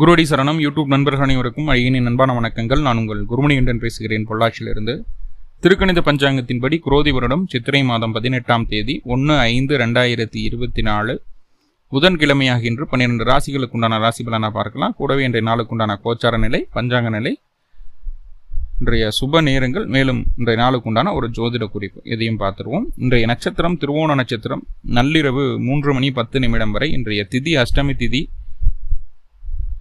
குருவடி சரணம். யூடியூப் நண்பர்கள் அனைவருக்கும் அழகினின் நண்பான வணக்கங்கள். நான் உங்கள் குருமணிகண்டன் பேசுகிறேன் பொள்ளாச்சியிலிருந்து. திருக்கணித பஞ்சாங்கத்தின்படி குரோதி வருடம் சித்திரை மாதம் பதினெட்டாம் தேதி ஒன்று ஐந்து ரெண்டாயிரத்தி இருபத்தி நாலு. புதன்கிழமையாகின்று பன்னிரெண்டு ராசிகளுக்கு உண்டான ராசி பலனை பார்க்கலாம். கூடவே இன்றைய நாளுக்குண்டான கோச்சார நிலை பஞ்சாங்க நிலை. இன்றைய சுப நேரங்கள் மேலும் இன்றைய நாளுக்குண்டான ஒரு ஜோதிட குறிப்பு இதையும் பார்த்துருவோம். இன்றைய நட்சத்திரம் திருவோண நட்சத்திரம். நள்ளிரவு மூன்று மணி பத்து நிமிடம் வரை இன்றைய திதி அஷ்டமி திதி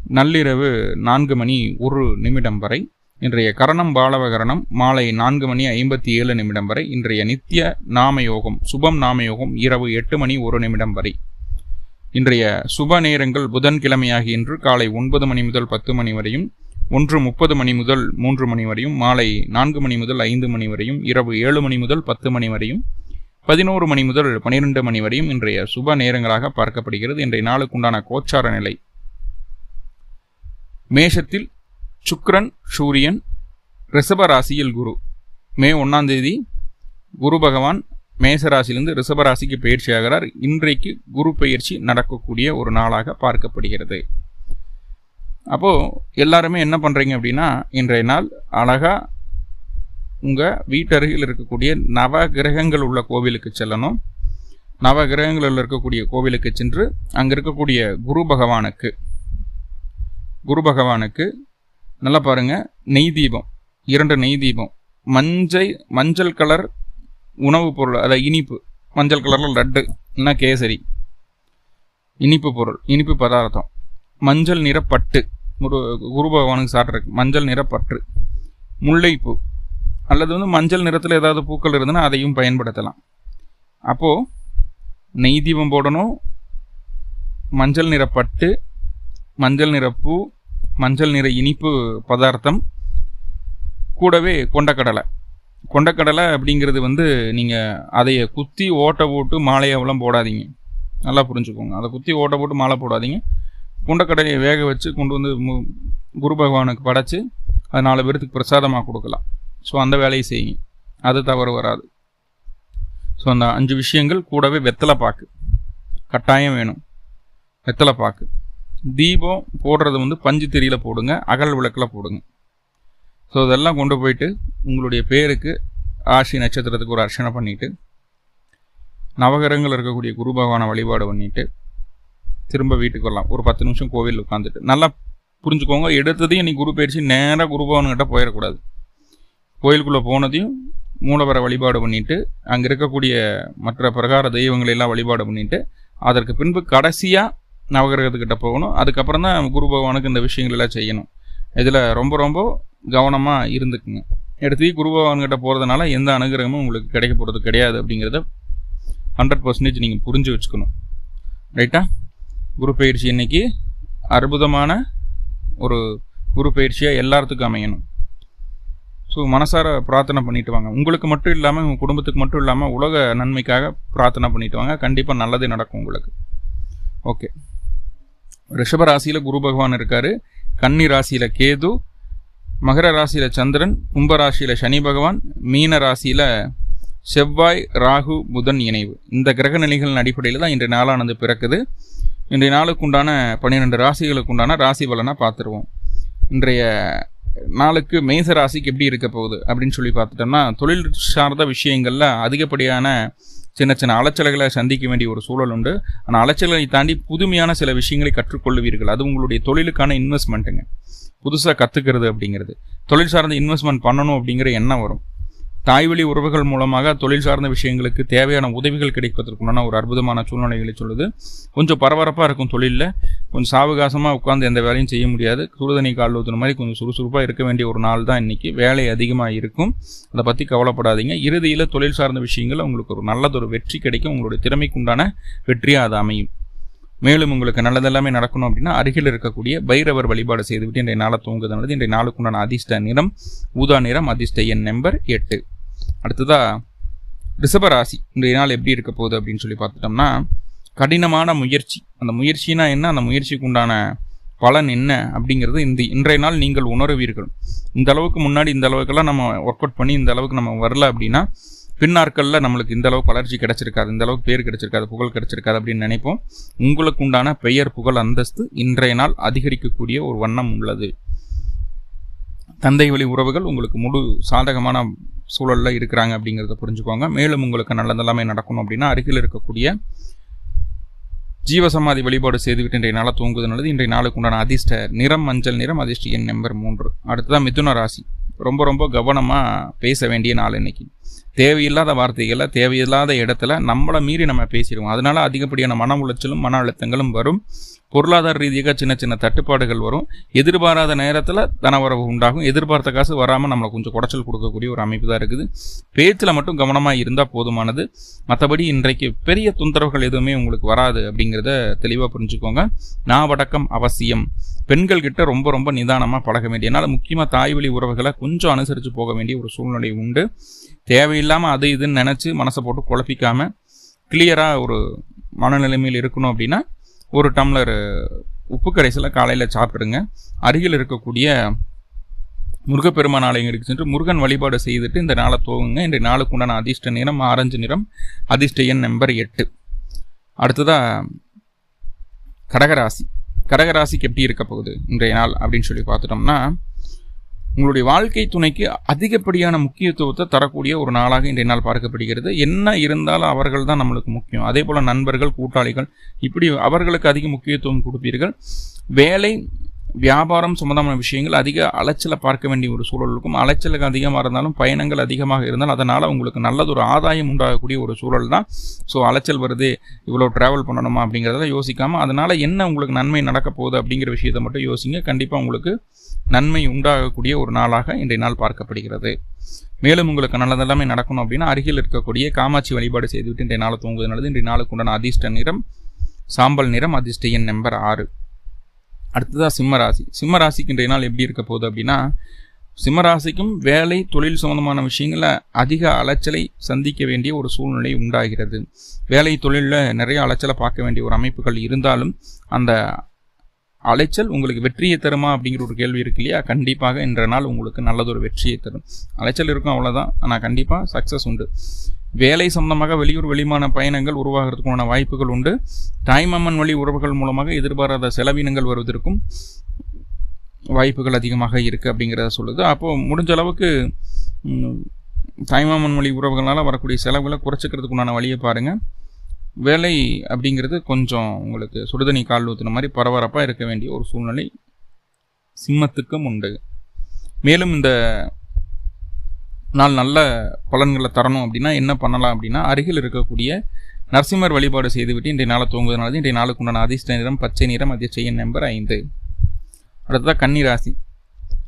நள்ளிரவு நான்கு மணி ஒரு நிமிடம் வரை இன்றைய கரணம் பாலவகரணம் மாலை நான்கு மணி ஐம்பத்தி ஏழு நிமிடம் வரை இன்றைய நித்திய நாமயோகம் சுபம் நாமயோகம் இரவு எட்டு மணி ஒரு நிமிடம் வரை. இன்றைய சுப நேரங்கள் புதன்கிழமையாகி இன்று காலை ஒன்பது மணி முதல் பத்து மணி வரையும் ஒன்று முப்பது மணி முதல் மூன்று மணி வரையும் மாலை நான்கு மணி முதல் ஐந்து மணி வரையும் இரவு ஏழு மணி முதல் பத்து மணி வரையும் பதினோரு மணி முதல் பனிரெண்டு மணி வரையும் இன்றைய சுப நேரங்களாக பார்க்கப்படுகிறது. இன்றைய நாளுக்குண்டான கோச்சார நிலை மேஷத்தில் சுக்ரன் சூரியன் ரிஷப ராசியில் குரு. மே ஒன்றாம் தேதி குரு பகவான் மேச ராசியிலிருந்து ரிஷப ராசிக்கு பயிற்சி ஆகிறார். இன்றைக்கு குரு பயிற்சி நடக்கக்கூடிய ஒரு நாளாக பார்க்கப்படுகிறது. அப்போது எல்லாருமே என்ன பண்ணுறீங்க அப்படின்னா இன்றைய நாள் அழகாக உங்கள் வீட்டருகில் இருக்கக்கூடிய நவ கிரகங்கள் உள்ள கோவிலுக்கு செல்லணும். நவ கிரகங்களில் இருக்கக்கூடிய கோவிலுக்கு சென்று அங்கே இருக்கக்கூடிய குரு பகவானுக்கு குரு பகவானுக்கு நல்லா பாருங்கள் நெய் தீபம் இரண்டு நெய் தீபம். மஞ்சள் மஞ்சள் கலர் உணவுப் பொருள் அதாவது இனிப்பு. மஞ்சள் கலரில் லட்டு என்ன கேசரி. இனிப்பு பொருள் இனிப்பு பதார்த்தம். மஞ்சள் நிற பட்டு குரு குரு பகவானுக்கு சாப்பிட்றதுக்கு மஞ்சள் நிற பற்று முல்லைப்பூ அல்லது வந்து மஞ்சள் நிறத்தில் ஏதாவது பூக்கள் இருந்ததுன்னா அதையும் பயன்படுத்தலாம். அப்போது நெய் தீபம் போடணும் மஞ்சள் நிற பட்டு மஞ்சள் நிற பூ மஞ்சள் நிற இனிப்பு பதார்த்தம் கூடவே கொண்டக்கடலை. கொண்டக்கடலை அப்படிங்கிறது வந்து நீங்கள் அதைய குத்தி ஓட்டை போட்டு மாலையாவெல்லாம் போடாதீங்க. நல்லா புரிஞ்சுக்கோங்க. அதை குத்தி ஓட்டை போட்டு மாலை போடாதீங்க. கொண்டக்கடலையை வேக வச்சு கொண்டு வந்து குரு பகவானுக்கு படைச்சி அது நாலு பேர்த்துக்கு பிரசாதமாக கொடுக்கலாம். ஸோ அந்த வேலையை செய்யுங்க. அது தவறு வராது. ஸோ அந்த அஞ்சு விஷயங்கள் கூடவே வெத்தலை பாக்கு. கட்டாயம் வேணும். வெத்தலை பாக்கு. தீபம் போடுறது வந்து பஞ்சு திரியில் போடுங்க அகல் விளக்கில் போடுங்க. ஸோ இதெல்லாம் கொண்டு போயிட்டு உங்களுடைய பேருக்கு ஆசி நட்சத்திரத்துக்கு ஒரு அர்ச்சனை பண்ணிவிட்டு நவகரங்கள் இருக்கக்கூடிய குரு பகவானை வழிபாடு பண்ணிவிட்டு திரும்ப வீட்டுக்கு வரலாம். ஒரு பத்து நிமிஷம் கோவில் உட்காந்துட்டு நல்லா புரிஞ்சுக்கோங்க எடுத்ததையும் இன்னைக்கு குரு பயிற்சி நேராக குரு பகவான்கிட்ட போயிடக்கூடாது. கோயிலுக்குள்ளே போனதையும் மூலவரை வழிபாடு பண்ணிவிட்டு அங்கே இருக்கக்கூடிய மற்ற பிரகார தெய்வங்களெல்லாம் வழிபாடு பண்ணிவிட்டு அதற்கு பின்பு கடைசியாக நவகிரகத்துக்கிட்ட போகணும். அதுக்கப்புறம் தான் குரு பகவானுக்கு இந்த விஷயங்களெல்லாம் செய்யணும். இதில் ரொம்ப ரொம்ப கவனமாக இருந்துக்குங்க. எடுத்து குரு பகவான்கிட்ட போகிறதுனால எந்த அனுகிரகமும் உங்களுக்கு கிடைக்க போகிறது கிடையாது அப்படிங்கிறத ஹண்ட்ரட் பர்சன்டேஜ் நீங்கள் புரிஞ்சு வச்சுக்கணும். ரைட்டா குரு பயிற்சி இன்னைக்கு அற்புதமான ஒரு குரு பயிற்சியாக எல்லாத்துக்கும் அமையணும். ஸோ மனசார பிரார்த்தனை பண்ணிட்டு வாங்க. உங்களுக்கு மட்டும் இல்லாமல் உங்கள் குடும்பத்துக்கு மட்டும் இல்லாமல் உலக நன்மைக்காக பிரார்த்தனை பண்ணிட்டு வாங்க. கண்டிப்பாக நல்லதே நடக்கும் உங்களுக்கு. ஓகே ரிஷப ராசியில் குரு பகவான் இருக்கார். கன்னி ராசியில் கேது மகர ராசியில் சந்திரன் கும்ப ராசியில் சனி பகவான் மீன ராசியில் செவ்வாய் ராகு புதன் இணைவு. இந்த கிரக நிலைகளின் அடிப்படையில் தான் இன்றைய நாளானது பிறக்குது. இன்றைய நாளுக்கு உண்டான பன்னிரெண்டு ராசிகளுக்குண்டான ராசி பலனாக பார்த்துருவோம். இன்றைய நாளுக்கு மேச ராசிக்கு எப்படி இருக்க போகுது அப்படின்னு சொல்லி பார்த்துட்டோம்னா தொழில் சார்ந்த விஷயங்களில் அதிகப்படியான சின்ன சின்ன அலைச்சல்களை சந்திக்க வேண்டிய ஒரு சூழல் உண்டு. ஆனால் அலைச்சல்களை தாண்டி புதுமையான சில விஷயங்களை கற்றுக்கொள்வீர்கள் அது உங்களுடைய தொழிலுக்கான இன்வெஸ்ட்மெண்ட்டுங்க புதுசாக கற்றுக்கிறது அப்படிங்கிறது. தொழில் சார்ந்த இன்வெஸ்ட்மெண்ட் பண்ணணும் அப்படிங்கிற எண்ணம் வரும். தாய்வழி உறவுகள் மூலமாக தொழில் சார்ந்த விஷயங்களுக்கு தேவையான உதவிகள் கிடைப்பதற்குண்டான ஒரு அற்புதமான சூழ்நிலைகளை சொல்லுது. கொஞ்சம் பரபரப்பாக இருக்கும் தொழிலில். கொஞ்சம் சாவகாசமாக உட்காந்து எந்த வேலையும் செய்ய முடியாது. சுடுதண்ணி கால் ஊற்றுன மாதிரி கொஞ்சம் சுறுசுறுப்பாக இருக்க வேண்டிய ஒரு நாள் தான் இன்றைக்கி வேலை அதிகமாக இருக்கும். அதை பற்றி கவலைப்படாதீங்க. இறுதியில் தொழில் சார்ந்த விஷயங்கள் உங்களுக்கு ஒரு நல்லதொரு வெற்றி கிடைக்கும். உங்களுடைய திறமைக்குண்டான வெற்றியாக அது அமையும். மேலும் உங்களுக்கு நல்லதெல்லாமே நடக்கணும் அப்படின்னா அருகில் இருக்கக்கூடிய பைரவர் வழிபாடு செய்துவிட்டு இன்றைய நாளை தூங்குது இன்றைய நாளுக்குண்டான அதிர்ஷ்ட நிறம் ஊதா நிறம் அதிர்ஷ்ட எண் நம்பர் எட்டு. அடுத்ததாக ரிஷபராசி. இன்றைய நாள் எப்படி இருக்க போகுது அப்படின்னு சொல்லி பார்த்துட்டோம்னா கடினமான முயற்சி. அந்த முயற்சினா என்ன? அந்த முயற்சிக்கு உண்டான பலன் என்ன அப்படிங்கிறது இந்த இன்றைய நாள் நீங்கள் உணர்வீர்கள். இந்த அளவுக்கு முன்னாடி இந்த அளவுக்கெல்லாம் நம்ம ஒர்க் அவுட் பண்ணி இந்த அளவுக்கு நம்ம வரல அப்படின்னா பின்னாட்களில் நம்மளுக்கு இந்த அளவுக்கு வளர்ச்சி கிடைச்சிருக்காது. இந்த அளவுக்கு பேர் கிடைச்சிருக்காது புகழ் கிடைச்சிருக்காது அப்படின்னு நினைப்போம். உங்களுக்கு உண்டான பெயர் புகழ் அந்தஸ்து இன்றைய நாள் அதிகரிக்கக்கூடிய ஒரு வண்ணம் உள்ளது. தந்தை வழி உறவுகள் உங்களுக்கு முழு சாதகமான சூழலில் இருக்கிறாங்க அப்படிங்கிறத புரிஞ்சுக்கோங்க. மேலும் உங்களுக்கு நல்லதெல்லாமே நடக்கணும் அப்படின்னா அருகில் இருக்கக்கூடிய ஜீவசமாதி வழிபாடு செய்துவிட்டு இன்றைய நாளாக தூங்குவது நல்லது. இன்றைய நாளுக்கு உண்டான அதிர்ஷ்ட நிறம் மஞ்சள் நிறம் அதிர்ஷ்ட எண் நம்பர் மூன்று. அடுத்ததான் மிதுன ராசி. ரொம்ப ரொம்ப கவனமாக பேச வேண்டிய நாள் இன்னைக்கு. தேவையில்லாத வார்த்தைகளை தேவையில்லாத இடத்துல நம்மளை மீறி நம்ம பேசிடுவோம். அதனால் அதிகப்படியான மன உளைச்சலும் மன அழுத்தங்களும் வரும். பொருளாதார ரீதியாக சின்ன சின்ன தட்டுப்பாடுகள் வரும். எதிர்பாராத நேரத்தில் தனவரவு உண்டாகும். எதிர்பார்த்த காசு வராமல் நம்மளை கொஞ்சம் குடைச்சல் கொடுக்கக்கூடிய ஒரு அமைப்பு தான் இருக்குது. பேச்சில் மட்டும் கவனமாக இருந்தால் போதுமானது. மற்றபடி இன்றைக்கு பெரிய தொந்தரவுகள் எதுவுமே உங்களுக்கு வராது அப்படிங்கிறத தெளிவாக புரிஞ்சுக்கோங்க. நாவடக்கம் அவசியம். பெண்கள் கிட்ட ரொம்ப ரொம்ப நிதானமாக பழக வேண்டிய என்னால் முக்கியமாக தாய் வழி உறவுகளை கொஞ்சம் அனுசரித்து போக வேண்டிய ஒரு சூழ்நிலை உண்டு. தேவையில்லாமல் அது இதுன்னு நினச்சி மனசை போட்டு குழப்பிக்காமல் கிளியராக ஒரு மனநிலைமையில் இருக்கணும் அப்படின்னா ஒரு டம்ளர் உப்பு கரைசலை காலையில் சாப்பிடுங்க. அருகில் இருக்கக்கூடிய முருகப்பெருமான் ஆலயங்களுக்கு சென்று முருகன் வழிபாடு செய்துட்டு இந்த நாளை தோங்குங்க இன்றைய நாளுக்கு உண்டான அதிர்ஷ்ட நிறம் ஆரஞ்சு நிறம் அதிர்ஷ்ட எண் நம்பர் எட்டு. அடுத்ததாக கடகராசி. கடகராசிக்கு எப்படி இருக்க போகுது இன்றைய நாள் அப்படின்னு சொல்லி பார்த்துட்டோம்னா உங்களுடைய வாழ்க்கை துணைக்கு அதிகப்படியான முக்கியத்துவத்தை தரக்கூடிய ஒரு நாளாக இன்றைய நாள் பார்க்கப்படுகிறது. என்ன இருந்தாலும் அவர்கள் தான் நம்மளுக்கு முக்கியம். அதே போல் நண்பர்கள் கூட்டாளிகள் இப்படி அவர்களுக்கு அதிக முக்கியத்துவம் கொடுப்பீர்கள். வேலை வியாபாரம் சம்மந்தமான விஷயங்கள் அதிக அலைச்சலை பார்க்க வேண்டிய ஒரு சூழல் இருக்கும். அலைச்சலுக்கு அதிகமாக இருந்தாலும் பயணங்கள் அதிகமாக இருந்தால் அதனால் உங்களுக்கு நல்லது ஒரு ஆதாயம் உண்டாகக்கூடிய ஒரு சூழல் தான். ஸோ அலைச்சல் வருது இவ்வளோ ட்ராவல் பண்ணணுமா அப்படிங்கிறத யோசிக்காமல் அதனால் என்ன உங்களுக்கு நன்மை நடக்க போகுது அப்படிங்கிற விஷயத்தை மட்டும் யோசிங்க. கண்டிப்பாக உங்களுக்கு நன்மை உண்டாகக்கூடிய ஒரு நாளாக இன்றைய நாள் பார்க்கப்படுகிறது. மேலும் உங்களுக்கு நல்லதெல்லாமே நடக்கணும் அப்படின்னா அருகில் இருக்கக்கூடிய காமாட்சி வழிபாடு செய்துவிட்டு இன்றைய நாளை தூங்குவது நல்லது. இன்றைய நாளுக்கு உண்டான அதிர்ஷ்ட நிறம் சாம்பல் நிறம் அதிர்ஷ்ட எண் நம்பர் ஆறு. அடுத்ததாக சிம்ம ராசி சிம்ம ராசிக்கு இன்றைய நாள் எப்படி இருக்க போகுது அப்படின்னா சிம்மராசிக்கும் வேலை தொழில் சம்பந்தமான விஷயங்களில் அதிக அலைச்சலை சந்திக்க வேண்டிய ஒரு சூழ்நிலை உண்டாகிறது. வேலை தொழிலில் நிறைய அலைச்சலை பார்க்க வேண்டிய ஒரு அமைப்புகள் இருந்தாலும் அந்த அலைச்சல் உங்களுக்கு வெற்றியை தருமா அப்படிங்கிற ஒரு கேள்வி இருக்கு இல்லையா? கண்டிப்பாக இன்ற நாள் உங்களுக்கு நல்லதொரு வெற்றியை தரும். அலைச்சல் இருக்கும் அவ்வளோதான் ஆனால் கண்டிப்பாக சக்ஸஸ் உண்டு. வேலை சம்பந்தமாக வெளியூர் வெளிமான பயணங்கள் உருவாகிறதுக்கான வாய்ப்புகள் உண்டு. தாய்மாமன் வழி உறவுகள் மூலமாக எதிர்பாராத செலவினங்கள் வருவதற்கும் வாய்ப்புகள் அதிகமாக இருக்குது அப்படிங்கிறத சொல்லுது. அப்போது முடிஞ்ச அளவுக்கு தாய்மாமன் வழி உறவுகளால் வரக்கூடிய செலவுகளை குறைச்சிக்கிறதுக்குண்டான வழியை பாருங்கள் வேலை அப்படிங்கிறது கொஞ்சம் உங்களுக்கு சுடுதண்ணி கால் ஊற்றுன மாதிரி பரபரப்பாக இருக்க வேண்டிய ஒரு சூழ்நிலை சிம்மத்துக்கும் உண்டு. மேலும் இந்த நாள் நல்ல பலன்களை தரணும் அப்படின்னா என்ன பண்ணலாம் அப்படின்னா அருகில் இருக்கக்கூடிய நரசிம்மர் வழிபாடு செய்துவிட்டு இன்றைய நாளை தூங்குவதனால இன்றைய நாளுக்கு உண்டான அதிர்ஷ்ட நிறம் பச்சை நிறம் அதிர்ஷ்ட எண் நம்பர் ஐந்து. அடுத்ததாக கன்னிராசி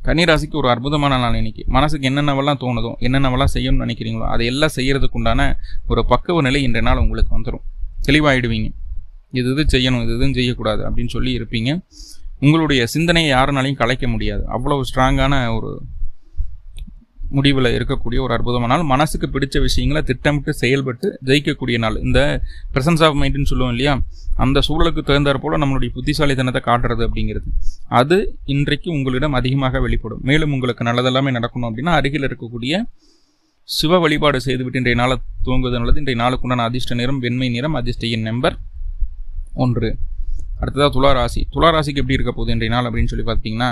கன்னிராசிக்கு ஒரு அற்புதமான நாள் இன்னைக்கு. மனசுக்கு என்னென்னவெல்லாம் தோணுதோ என்னென்னவெல்லாம் செய்யணும்னு நினைக்கிறீங்களோ அதை எல்லாம் செய்கிறதுக்கு உண்டான ஒரு பக்குவ நிலை இன்றைய நாள் உங்களுக்கு வந்துடும் தெளிவாயிடுவீங்க. இது இது செய்யணும் இது இதுவும் செய்யக்கூடாது அப்படின்னு சொல்லி இருப்பீங்க. உங்களுடைய சிந்தனையை யாருனாலையும் கலைக்க முடியாது. அவ்வளோ ஸ்ட்ராங்கான ஒரு முடிவில் இருக்கக்கூடிய ஒரு அற்புதமான நாள் மனசுக்கு பிடிச்ச விஷயங்களை திட்டமிட்டு செயல்பட்டு ஜெயிக்கக்கூடிய நாள். இந்த ப்ரெசன்ஸ் ஆஃப் மைண்டுன்னு சொல்லுவோம் இல்லையா? அந்த சூழலுக்கு தகுந்தாற் போல் நம்மளுடைய புத்திசாலித்தனத்தை காட்டுறது அப்படிங்கிறது. அது இன்றைக்கு உங்களிடம் அதிகமாக வெளிப்படும். மேலும் உங்களுக்கு நல்லதெல்லாமே நடக்கணும் அப்படின்னா அருகில் இருக்கக்கூடிய சிவ வழிபாடு செய்துவிட்டு இன்றைய நாளை துவங்குவது நல்லது. இன்றைய நாளுக்குண்டான அதிர்ஷ்ட நிறம் வெண்மை நிறம் அதிர்ஷ்ட எண் நம்பர் ஒன்று. அடுத்ததாக துளாராசி துளாராசிக்கு எப்படி இருக்க போகுது இன்றைய நாள் அப்படின்னு சொல்லி பார்த்தீங்கன்னா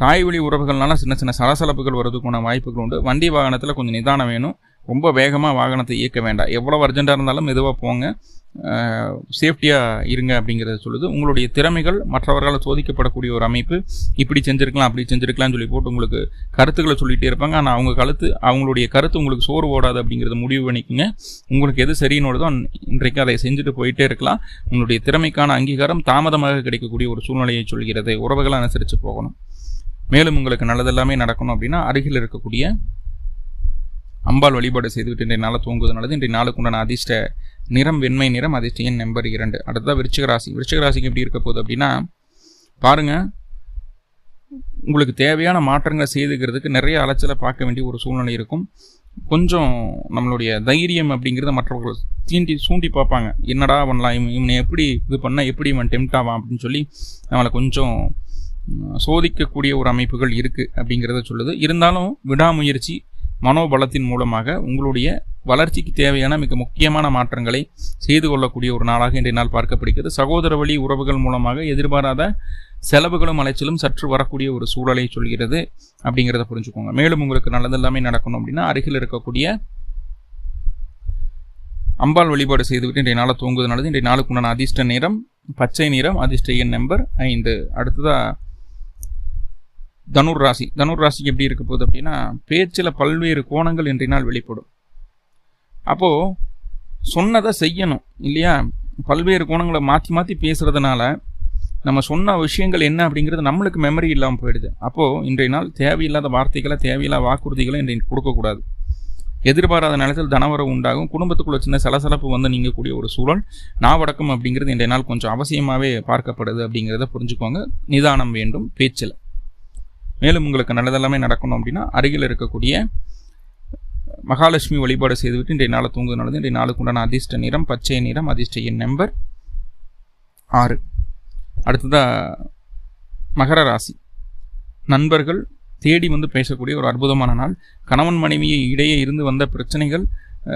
தாய் வழி உறவுகள்னால சின்ன சின்ன சலசலப்புகள் வரதுக்கான வாய்ப்புகள் உண்டு. வண்டி வாகனத்தில் கொஞ்சம் நிதானம் வேணும். ரொம்ப வேகமாக வாகனத்தை இயக்க வேண்டாம். எவ்வளோ அர்ஜெண்ட்டாக இருந்தாலும் மெதுவாக போங்க. சேஃப்டியாக இருங்க அப்படிங்கிறத சொல்லுது. உங்களுடைய திறமைகள் மற்றவர்களால் சோதிக்கப்படக்கூடிய ஒரு அமைப்பு. இப்படி செஞ்சுருக்கலாம் அப்படி செஞ்சுருக்கலாம்னு சொல்லி போட்டு உங்களுக்கு கருத்துக்களை சொல்லிகிட்டே இருப்பாங்க. ஆனால் அவங்க கழுத்து அவங்களுடைய கருத்து உங்களுக்கு சோறு ஓடாது அப்படிங்கிறத முடிவு பண்ணிக்கோங்க. உங்களுக்கு எது சரியினோடதோ இன்றைக்கு அதை செஞ்சுட்டு போயிட்டே இருக்கலாம். உங்களுடைய திறமைக்கான அங்கீகாரம் தாமதமாக கிடைக்கக்கூடிய ஒரு சூழ்நிலையை சொல்கிறது. உறவுகளை அனுசரித்து போகணும். மேலும் உங்களுக்கு நல்லதெல்லாமே நடக்கணும் அப்படின்னா அருகில் இருக்கக்கூடிய அம்பாள் வழிபாடு செய்துவிட்டு இன்றைய நாளை தூங்குவது நல்லது. இன்றைய நாளுக்கு உண்டான அதிர்ஷ்ட நிறம் வெண்மை நிறம் அதிர்ஷ்ட எண் நம்பர் இரண்டு. அடுத்ததாக விருச்சிக ராசி. விருச்சிக ராசிக்கு எப்படி இருக்க போகுது அப்படின்னா பாருங்க உங்களுக்கு தேவையான மாற்றங்களை செய்துக்கிறதுக்கு நிறைய அலைச்சலை பார்க்க வேண்டிய ஒரு சூழ்நிலை இருக்கும். கொஞ்சம் நம்மளுடைய தைரியம் அப்படிங்கிறத மற்றவர்கள் தீண்டி சூண்டி பார்ப்பாங்க. என்னடா பண்ணலாம்? இவன் இவனை எப்படி இது பண்ணால் எப்படி இவன் டெம்ட் ஆவான் அப்படின்னு சொல்லி நம்மளை கொஞ்சம் சோதிக்கக்கூடிய ஒரு அமைப்புகள் இருக்குது அப்படிங்கிறத சொல்லுது. இருந்தாலும் விடாமுயற்சி மனோபலத்தின் மூலமாக உங்களுடைய வளர்ச்சிக்கு தேவையான மிக முக்கியமான மாற்றங்களை செய்து கொள்ளக்கூடிய ஒரு நாளாக இன்றைய நாள் பார்க்கப்படுகிறது. சகோதர வழி உறவுகள் மூலமாக எதிர்பாராத செலவுகளும் அலைச்சலும் சற்று வரக்கூடிய ஒரு சூழலை சொல்கிறது அப்படிங்கிறத புரிஞ்சுக்கோங்க. மேலும் உங்களுக்கு நல்லது எல்லாமே நடக்கணும் அப்படின்னா அருகில் இருக்கக்கூடிய அம்பாள் வழிபாடு செய்துவிட்டு இன்றைய நாளை தூங்குவது நல்லது. இன்றைய நாளுக்கு உண்டான அதிர்ஷ்ட நிறம் பச்சை நிறம் அதிர்ஷ்ட எண் நம்பர் ஐந்து. அடுத்ததாக தனுர் ராசி தனுர் ராசிக்கு எப்படி இருக்க போகுது அப்படின்னா பேச்சில் பல்வேறு கோணங்கள் இன்றைய நாள் வெளிப்படும். அப்போது சொன்னதை செய்யணும் இல்லையா? பல்வேறு கோணங்களை மாற்றி மாற்றி பேசுகிறதுனால நம்ம சொன்ன விஷயங்கள் என்ன அப்படிங்கிறது நம்மளுக்கு மெமரி இல்லாமல் போயிடுது. அப்போது இன்றைய நாள் தேவையில்லாத வார்த்தைகளை தேவையில்லாத வாக்குறுதிகளை இன்றைக்கு கொடுக்கக்கூடாது. எதிர்பாராத நேரத்தில் தனவரவு உண்டாகும். குடும்பத்துக்குள்ள சின்ன சலசலப்பு வந்து நீங்கக்கூடிய ஒரு சூழல் நாவடக்கம் அப்படிங்கிறது இன்றைய நாள் கொஞ்சம் அவசியமாகவே பார்க்கப்படுது அப்படிங்கிறத புரிஞ்சுக்கோங்க. நிதானம் வேண்டும் பேச்சில். மேலும் உங்களுக்கு நல்லதெல்லாமே நடக்கணும் அப்படின்னா அருகில் இருக்கக்கூடிய மகாலட்சுமி வழிபாடு செய்துவிட்டு இன்றைய நாளை தூங்குவது நல்லது. இன்றைய நாளுக்கு உண்டான அதிர்ஷ்ட நிறம் பச்சை நிறம் அதிர்ஷ்ட எண் நம்பர் ஆறு. அடுத்ததாக மகர ராசி. நண்பர்கள் தேடி வந்து பேசக்கூடிய ஒரு அற்புதமான நாள். கணவன் மனைவியை இடையே இருந்து வந்த பிரச்சனைகள்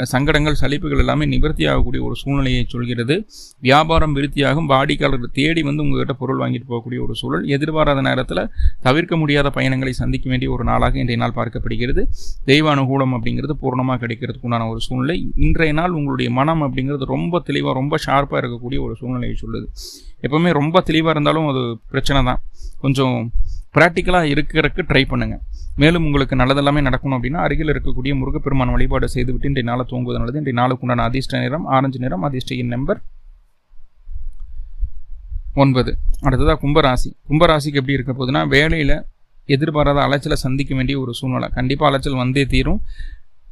சங்கடங்கள் சலிப்புகள் எல்லாமே நிவர்த்தி ஆகக்கூடிய ஒரு சூழ்நிலையை சொல்கிறது. வியாபாரம் விருத்தியாகும். வாடிக்கையாளர்கள் தேடி வந்து உங்கள்கிட்ட பொருள் வாங்கிட்டு போகக்கூடிய ஒரு சூழல். எதிர்பாராத நேரத்தில் தவிர்க்க முடியாத பயணங்களை சந்திக்க வேண்டிய ஒரு நாளாக இன்றைய நாள் பார்க்கப்படுகிறது. தெய்வ அனுகூலம் அப்படிங்கிறது பூர்ணமாக கிடைக்கிறதுக்கு உண்டான ஒரு சூழ்நிலை. இன்றைய நாள் உங்களுடைய மனம் அப்படிங்கிறது ரொம்ப தெளிவாக ரொம்ப ஷார்ப்பாக இருக்கக்கூடிய ஒரு சூழ்நிலையை சொல்லுது. எப்போவுமே ரொம்ப தெளிவாக இருந்தாலும் அது பிரச்சனை தான். கொஞ்சம் ப்ராக்டிக்கலாக இருக்கிறதுக்கு ட்ரை பண்ணுங்கள் மேலும் உங்களுக்கு நல்லதெல்லாமே நடக்கணும் அப்படின்னா அருகில் இருக்கக்கூடிய முருகப்பெருமான் வழிபாடு செய்துவிட்டு இன்றைய நாளை தூங்குவது நல்லது இன்றைய நாளுக்கு உண்டான அதிர்ஷ்ட நிறம் ஆரஞ்சு நிறம் அதிர்ஷ்ட எண் நம்பர் ஒன்பது. அடுத்ததாக கும்பராசி. கும்பராசிக்கு எப்படி இருக்க போகுதுன்னா வேலையில் எதிர்பாராத அலைச்சலை சந்திக்க வேண்டிய ஒரு சூழ்நிலை. கண்டிப்பாக அலைச்சல் வந்தே தீரும்.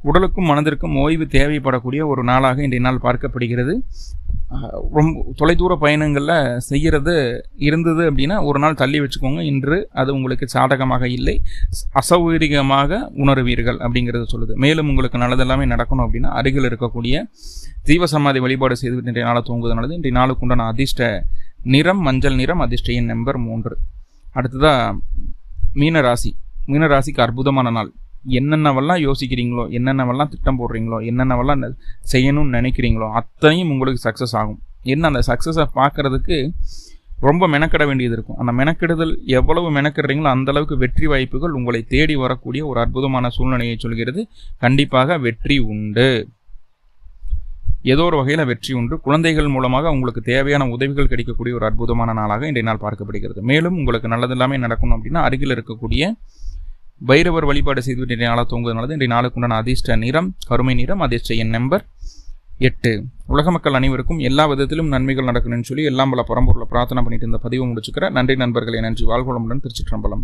உடலுக்கும் மனதிற்கும் ஓய்வு தேவைப்படக்கூடிய ஒரு நாளாக இன்றைய நாள் பார்க்கப்படுகிறது. ரொம்ப தொலைதூர பயணங்களில் செய்கிறது இருந்தது அப்படின்னா ஒரு நாள் தள்ளி வச்சுக்கோங்க. இன்று அது உங்களுக்கு சாதகமாக இல்லை. அசௌகரியமாக உணர்வீர்கள் அப்படிங்கிறது சொல்லுது. மேலும் உங்களுக்கு நல்லதெல்லாமே நடக்கணும் அப்படின்னா அருகில் இருக்கக்கூடிய ஜீவசமாதி வழிபாடு செய்து இன்றைய நாளை தூங்குவது நல்லது. இன்றைய நாளுக்கு உண்டான அதிர்ஷ்ட நிறம் மஞ்சள் நிறம் அதிர்ஷ்ட எண் நம்பர் மூன்று. அடுத்ததாக மீனராசி. மீனராசிக்கு அற்புதமான நாள். என்னென்னவெல்லாம் யோசிக்கிறீங்களோ என்னென்னவெல்லாம் திட்டம் போடுறீங்களோ என்னென்னவெல்லாம் செய்யணும்னு நினைக்கிறீங்களோ அத்தனையும் உங்களுக்கு சக்ஸஸ் ஆகும். என்ன அந்த சக்ஸஸை பார்க்குறதுக்கு ரொம்ப மெனக்கிட வேண்டியது இருக்கும். அந்த மெனக்கிடுதல் எவ்வளவு மெனக்கிடுறீங்களோ அந்த அளவுக்கு வெற்றி வாய்ப்புகள் உங்களை தேடி வரக்கூடிய ஒரு அற்புதமான சூழ்நிலையை சொல்கிறது. கண்டிப்பாக வெற்றி உண்டு. ஏதோ ஒரு வகையில் வெற்றி உண்டு. குழந்தைகள் மூலமாக உங்களுக்கு தேவையான உதவிகள் கிடைக்கக்கூடிய ஒரு அற்புதமான நாளாக இன்றைய நாள் பார்க்கப்படுகிறது. மேலும் உங்களுக்கு நல்லது எல்லாமே நடக்கணும் அப்படின்னா அருகில் இருக்கக்கூடிய பைரவர் வழிபாடு செய்துவிட்டு இன்றைய நாளாக தூங்குவதனால இன்றைய நாளுக்குண்டான அதிர்ஷ்ட நிறம் கருமை நிறம் அதிர்ஷ்ட எண் நம்பர் எட்டு. உலக மக்கள் அனைவருக்கும் எல்லா விதத்திலும் நன்மைகள் நடக்கணும்னு சொல்லி எல்லாம் பல பரம்பூரில் பிரார்த்தனை பண்ணிட்டு இந்த பதிவு முடிச்சுக்கிறேன். நன்றி நண்பர்களை நன்றி. வாழ்வளமுடன் திருச்சிற்றம்பலம்.